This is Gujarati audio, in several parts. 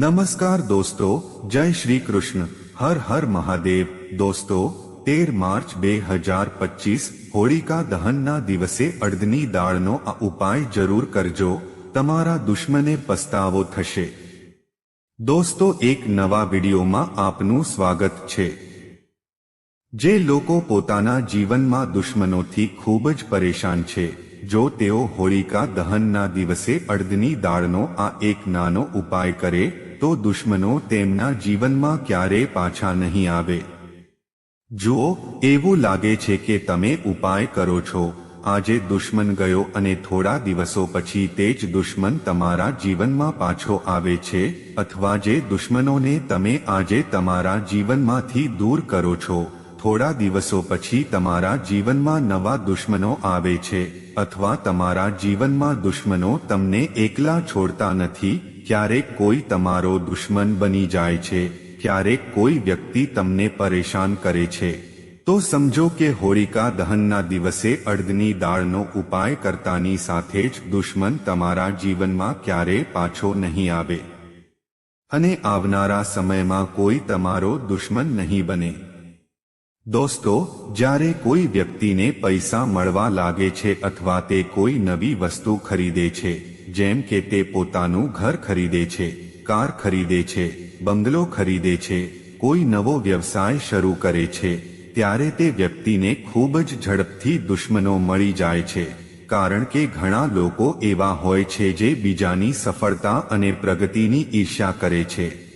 નમસ્કાર દોસ્તો, જય શ્રી કૃષ્ણ. હર હર મહાદેવ. દોસ્તો, તેર માર્ચ બે હજાર પચીસ, હોળિકા દહનના દિવસે અડદની દાળનો આ ઉપાય જરૂર કરજો. તમારા દુશ્મને પસ્તાવો થશે. દોસ્તો, એક નવા વિડીયોમાં આપનું સ્વાગત છે. જે લોકો પોતાના જીવનમાં દુશ્મનોથી ખૂબ જ પરેશાન છે, જો તેઓ હોળિકા દહનના દિવસે અડદની દાળનો આ એક નાનો ઉપાય કરે તો દુશ્મનો તેમના જીવનમાં ક્યારે પાછા નહીં આવે? જુઓ, એવું લાગે છે કે તમે ઉપાય કરો છો. આજે દુશ્મન ગયો અને થોડા દિવસો પછી તે જ દુશ્મન તમારા જીવનમાં પાછો આવે છે, અથવા જે દુશ્મનોને તમે આજે તમારા જીવનમાંથી દૂર કરો છો, થોડા દિવસો પછી તમારા જીવનમાં નવા દુશ્મનો આવે છે, અથવા તમારા જીવનમાં દુશ્મનો તમને એકલા છોડતા નથી ક્યારેક કોઈ તમારો દુશ્મન બની જાય છે ક્યારેક કોઈ વ્યક્તિ તમને પરેશાન કરે છે. તો સમજો કે હોળિકા દહનના દિવસે અડદની દાળનો ઉપાય કરતાની સાથે જ દુશ્મન તમારા જીવનમાં ક્યારે પાછો નહીં આવે. અને આવનારા સમયમાં કોઈ તમારો દુશ્મન નહીં બને. દોસ્તો, જ્યારે કોઈ વ્યક્તિને પૈસા મળવા લાગે છે અથવા તે કોઈ નવી વસ્તુ ખરીદે છે જેમ કે તે પોતાનું ઘર ખરીદે છે, કાર ખરીદે છે, બંગલો ખરીદે છે, કોઈ નવો વ્યવસાય શરૂ કરે છે, ત્યારે તે વ્યક્તિને ખૂબ જ ઝડપથી દુશ્મનો મળી જાય છે. કારણ કે ઘણા લોકો એવા હોય છે જે બીજાની સફળતા અને પ્રગતિની ઈર્ષ્યા કરે છે.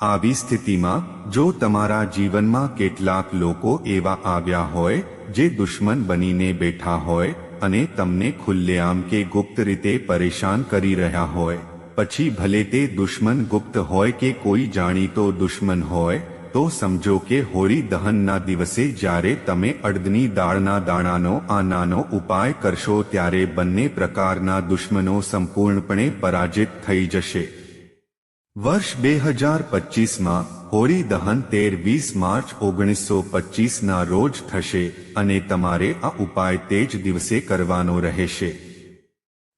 આવી સ્થિતિમાં, જો તમારા જીવનમાં કેટલાક લોકો એવા આવ્યા હોય, જે દુશ્મન બનીને બેઠા હોય અને તમને ખુલ્લેઆમ કે ગુપ્ત રીતે પરેશાન કરી રહ્યા હોય. પછી ભલે તે દુશ્મન ગુપ્ત હોય કે કોઈ જાણીતો દુશ્મન હોય, તો સમજો કે હોળી દહનના દિવસે જ્યારે તમે અડદની દાળના દાણાનો આ નાનો ઉપાય કરશો ત્યારે બંને પ્રકારના દુશ્મનો સંપૂર્ણપણે પરાજિત થઈ જશે. વર્ષ બે હજાર પચીસમાં હોળી દહન તેર વીસ માર્ચ ઓગણીસો પચીસના રોજ થશે અને તમારે આ ઉપાય તે જ દિવસે કરવાનો રહેશે.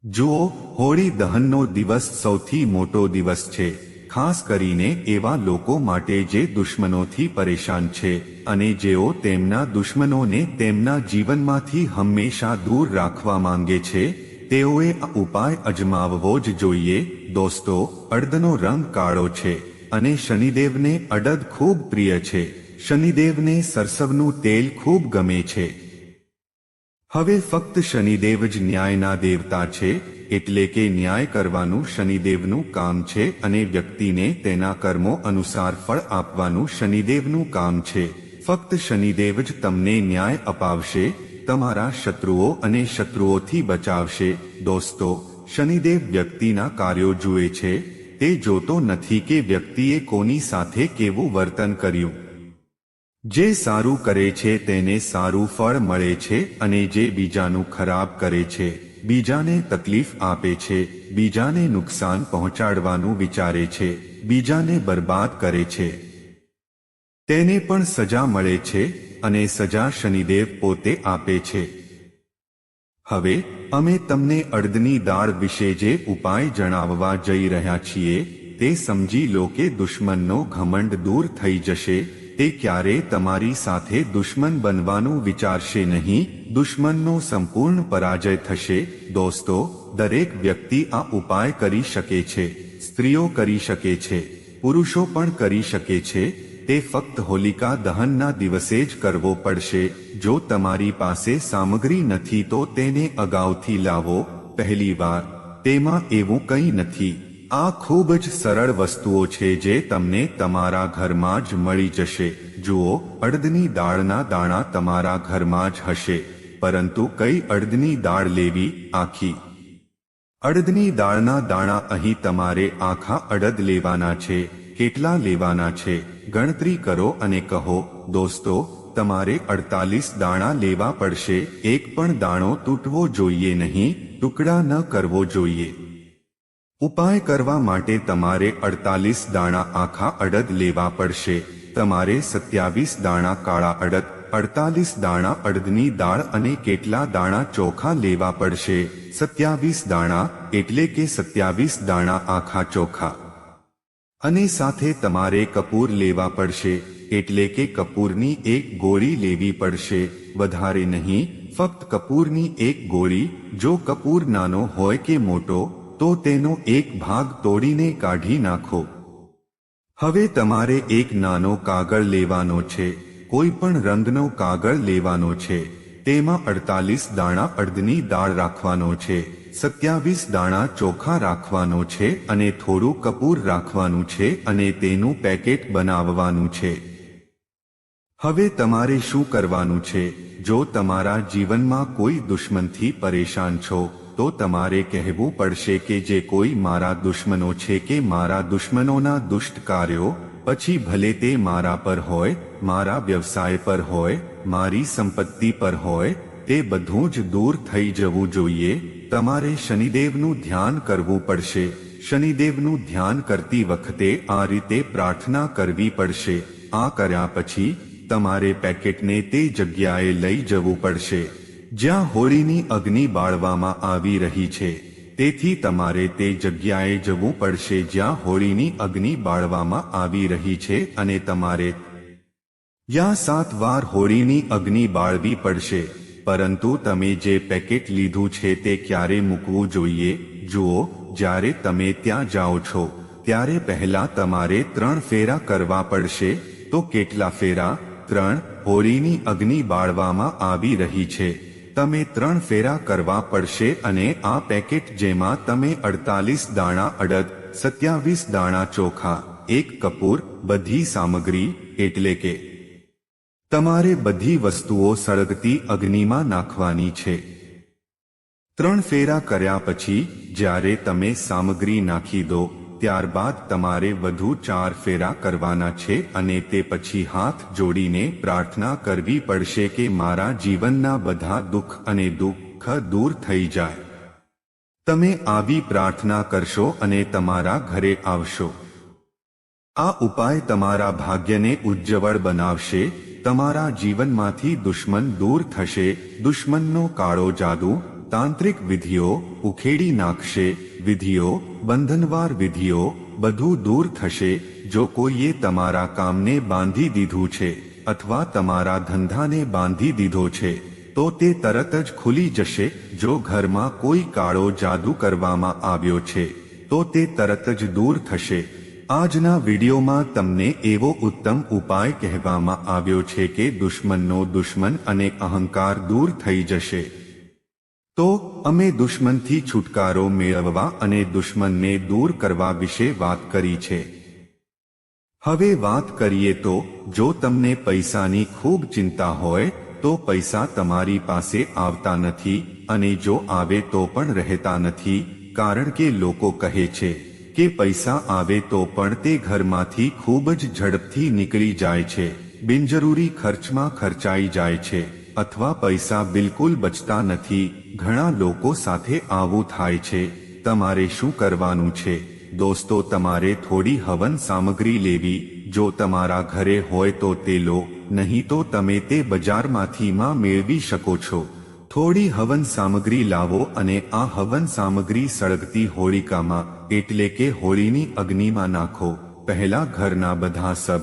જુઓ, હોળી દહનનો દિવસ સૌથી મોટો દિવસ છે. ખાસ કરીને એવા લોકો માટે જે દુશ્મનોથી પરેશાન છે અને જેઓ તેમના દુશ્મનોને તેમના જીવનમાંથી હંમેશા દૂર રાખવા માંગે છે, તેઓએ આ ઉપાય અજમાવવો જ જોઈએ. દોસ્તો અડદનો રંગ કાળો છે. અને શનિદેવને અડદ ખૂબ પ્રિય છે. શનિદેવને સરસવનું તેલ ખૂબ ગમે છે. હવે ફક્ત શનિદેવ જ ન્યાયના દેવતા છે, એટલે કે ન્યાય કરવાનું શનિદેવનું કામ છે અને વ્યક્તિને તેના કર્મો અનુસાર ફળ આપવાનું શનિદેવનું કામ છે. ફક્ત શનિદેવ જ તમને ન્યાય અપાવશે, તમારા શત્રુઓ અને શત્રુઓથી બચાવશે. દોસ્તો, શનિદેવ વ્યક્તિના કાર્યો જુએ છે તે જોતો નથી કે વ્યક્તિએ કોની સાથે કેવું વર્તન કર્યું. જે સારું કરે છે તેને સારું ફળ મળે છે અને જે બીજાનું ખરાબ કરે છે, બીજાને તકલીફ આપે છે, બીજાને નુકસાન પહોંચાડવાનું વિચારે છે, બીજાને બરબાદ કરે છે. તેને પણ સજા મળે છે અને સજા શનિદેવ પોતે આપે છે. હવે, અમે તમને અડદની દાળ વિશે જે ઉપાય જણાવવા જઈ રહ્યા છીએ, તે સમજી લો કે દુશ્મનનો ઘમંડ દૂર થઈ જશે, તે ક્યારે તમારી સાથે દુશ્મન બનવાનું વિચારશે નહીં, દુશ્મનનો સંપૂર્ણ પરાજય થશે, દોસ્તો, દરેક વ્યક્તિ આ ઉપાય કરી શકે છે, સ્ત્રીઓ કરી શકે છે, પુરુષો પણ કરી શકે છે તે ફક્ત હોલિકા દહનના દિવસે જ કરવો પડશે. જો તમારી પાસે સામગ્રી નથી તો તેને અગાઉથી લાવો. પહેલી વાર. તેમાં એવું કંઈ નથી. આ ખૂબ જ સરળ વસ્તુઓ છે જે તમને તમારા ઘરમાં જ મળી જશે. જુઓ, અડદની દાળના દાણા તમારા ઘરમાં જ હશે. પરંતુ કઈ અડદની દાળ લેવી? આખી. અડદની દાળના દાણા અહીં તમારે આખા અડદ લેવાના છે. કેટલા લેવાના છે? ગણતરી કરો અને કહો, દોસ્તો, તમારે અડતાલીસ દાણા લેવા પડશે. એક પણ દાણો તૂટવો જોઈએ નહીં, ટુકડા ન કરવો જોઈએ. ઉપાય કરવા માટે તમારે અડતાલીસ દાણા આખા અડદ લેવા પડશે. તમારે સત્યાવીસ દાણા કાળા અડદ, અડતાલીસ દાણા અડદની દાળ અને કેટલા દાણા ચોખા લેવા પડશે? સત્યાવીસ દાણા, એટલે કે સત્યાવીસ દાણા આખા ચોખા. અને સાથે તમારે કપૂર લેવા પડશે, એટલે કે કપૂરની એક ગોળી લેવી પડશે. વધારે નહીં, ફક્ત કપૂરની એક ગોળી, જો કપૂર નાનો હોય કે મોટો, તો તેનો એક ભાગ તોડીને કાઢી નાખો. હવે તમારે એક નાનો કાગળ લેવાનો છે, કોઈ પણ રંગનો કાગળ લેવાનો છે. તેમાં અડતાલીસ દાણા અડદની દાળ રાખવાનો છે. સત્યાવીસ દાણા ચોખા રાખવાનો છે અને થોડું કપૂર રાખવાનું છે અને તેનું પેકેટ બનાવવાનું છે. હવે તમારે શું કરવાનું છે? જો તમારા જીવનમાં કોઈ દુશ્મનથી પરેશાન છો, તો તમારે કહેવું પડશે કે જે કોઈ મારા દુશ્મનો છે કે મારા દુશ્મનોના દુષ્ટ કાર્યો, પછી ભલે તે મારા પર હોય, મારા વ્યવસાય પર હોય, મારી સંપત્તિ પર હોય, તે બધું જ દૂર થઈ જવું જોઈએ તમારે શનિદેવનું ધ્યાન કરવું પડશે. શનિદેવનું ધ્યાન કરતી વખતે આ રીતે પ્રાર્થના કરવી પડશે. આ કર્યા પછી તમારે પેકેટને તે જગ્યાએ લઈ જવું પડશે. જ્યાં હોળીની અગ્નિ બાળવામાં આવી રહી છે. તેથી તમારે તે જગ્યાએ જવું પડશે જ્યાં હોળીની અગ્નિ બાળવામાં આવી રહી છે અને તમારે યા સાત વાર હોળીની અગ્નિ બાળવી પડશે. પરંતુ તમે જે પેકેટ લીધું છે તે ક્યારે મૂકવું જોઈએ? જુઓ, જ્યારે તમે ત્યાં જાઓ છો, ત્યારે પહેલા તમારે ત્રણ ફેરા કરવા પડશે. તો કેટલા ફેરા? ત્રણ. હોળીની અગ્નિ બાળવામાં આવી રહી છે. તમે ત્રણ ફેરા કરવા પડશે અને આ પેકેટ જેમાં તમે અડતાલીસ દાણા અડદ, સત્યાવીસ દાણા ચોખા, એક કપૂર, બધી સામગ્રી, એટલે કે તમારે બધી વસ્તુઓ સળગતી અગ્નિમાં નાખવાની છે. ત્રણ ફેરા કર્યા પછી, જ્યારે તમે સામગ્રી નાખી દો, ત્યારબાદ તમારે વધુ ચાર ફેરા કરવાના છે અને તે પછી હાથ જોડીને પ્રાર્થના કરવી પડશે કે મારા જીવનના બધા દુઃખ અને દુઃખ દૂર થઈ જાય. તમે આવી પ્રાર્થના કરશો અને તમારા ઘરે આવશો. આ ઉપાય તમારા ભાગ્યને ઉજ્જવળ બનાવશે તમારા જીવનમાંથી દુશ્મન દૂર થશે, દુશ્મનનો કાળો જાદુ, તાંત્રિક વિધિઓ, ઉખેડી નાખશે, વિધિઓ, બંધનવાર વિધિઓ, બધું દૂર થશે, જો કોઈએ તમારા કામને બાંધી દીધું છે, અથવા તમારા ધંધાને બાંધી દીધો છે, તો તે તરત જ ખુલી જશે, જો ઘરમાં કોઈ કાળો જાદુ કરવામાં આવ્યો છે, તો તે તરત જ દૂર થશે. આજના વિડીયોમાં તમને એવો ઉત્તમ ઉપાય કહેવામાં આવ્યો છે કે દુશ્મનનો દુશ્મન અને અહંકાર દૂર થઈ જશે. તો, અમે દુશ્મનથી છુટકારો મેળવવા અને દુશ્મનને દૂર કરવા વિશે વાત કરી છે. હવે વાત કરીએ તો, જો તમને પૈસાની ખૂબ ચિંતા હોય, તો પૈસા તમારી પાસે આવતા નથી અને જો આવે તો પણ રહેતા નથી, કારણ કે લોકો કહે છે કે પૈસા આવે તો પણ તે ઘરમાંથી ખૂબ જ ઝડપથી નીકળી જાય છે. બિનજરૂરી ખર્ચમાં ખર્ચાઈ જાય છે. અથવા પૈસા બિલકુલ બચતા નથી. ઘણા લોકો સાથે આવું થાય છે. તમારે શું કરવાનું છે? દોસ્તો, તમારે થોડી હવન સામગ્રી લેવી. જો તમારા ઘરે હોય તો તે લો. નહીં તો તમે તે બજારમાંથી માં મેળવી શકો છો. થોડી હવન સામગ્રી લાવો અને આ હવન સામગ્રી સળગતી હોળિકામાં એટલે કે હોળીની અગ્નિમાં નાખો પહેલા ઘરના બધા સબ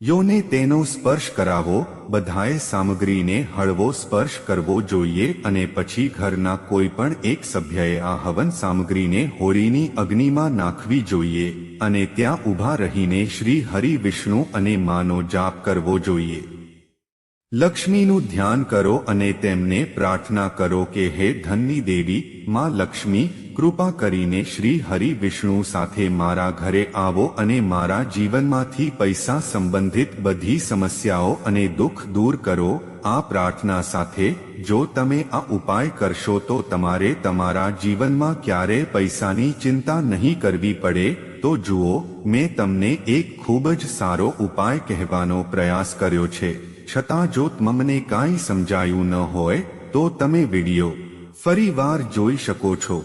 યોને તેનો સ્પર્શ કરાવો બધાએ સામગ્રીને હળવો સ્પર્શ કરવો જોઈએ અને પછી ઘરના કોઈ પણ એક સભ્યએ આ હવન સામગ્રીને હોળીની અગ્નિમાં નાખવી જોઈએ અને ત્યાં ઊભા રહીને શ્રી હરિ વિષ્ણુ અને માનો જાપ કરવો જોઈએ લક્ષ્મીનું ધ્યાન કરો અને તેમને પ્રાર્થના કરો કે હે ધનની દેવી માં લક્ષ્મી કૃપા કરીને શ્રી હરિ વિષ્ણુ સાથે મારા ઘરે આવો અને મારા જીવનમાંથી પૈસા સંબંધિત બધી સમસ્યાઓ અને દુઃખ દૂર કરો. આ પ્રાર્થના સાથે, જો તમે આ ઉપાય કરશો તો તમારે તમારા જીવનમાં ક્યારે પૈસાની ચિંતા નહીં કરવી પડે. તો જુઓ, મેં તમને એક ખૂબ જ સારો ઉપાય કહેવાનો પ્રયાસ કર્યો છે. છતાં જો તમને કાંઈ સમજાયું ન હોય, તો તમે વીડિયો ફરી વાર જોઈ શકો છો.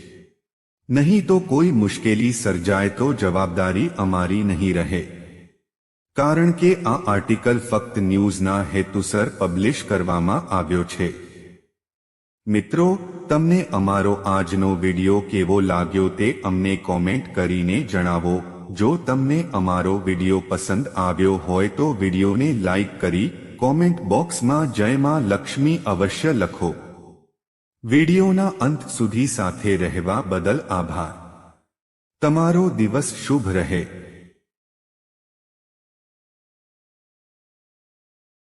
નહીં તો કોઈ મુશ્કેલી સર્જાય તો જવાબદારી અમારી નહીં રહે કારણ કે આ આર્ટિકલ ફક્ત ન્યૂઝના હેતુસર પબ્લિશ કરવામાં આવ્યો છે મિત્રો તમને અમારો આજનો વિડિયો કેવો લાગ્યો તે અમને કોમેન્ટ કરીને જણાવો જો તમને અમારો વિડિયો પસંદ આવ્યો હોય તો વિડિયોને લાઈક કરી કોમેન્ટ બોક્સમાં જય માં લક્ષ્મી અવશ્ય લખો વિડિયોના અંત સુધી સાથે રહેવા બદલ આભાર. તમારો દિવસ શુભ રહે.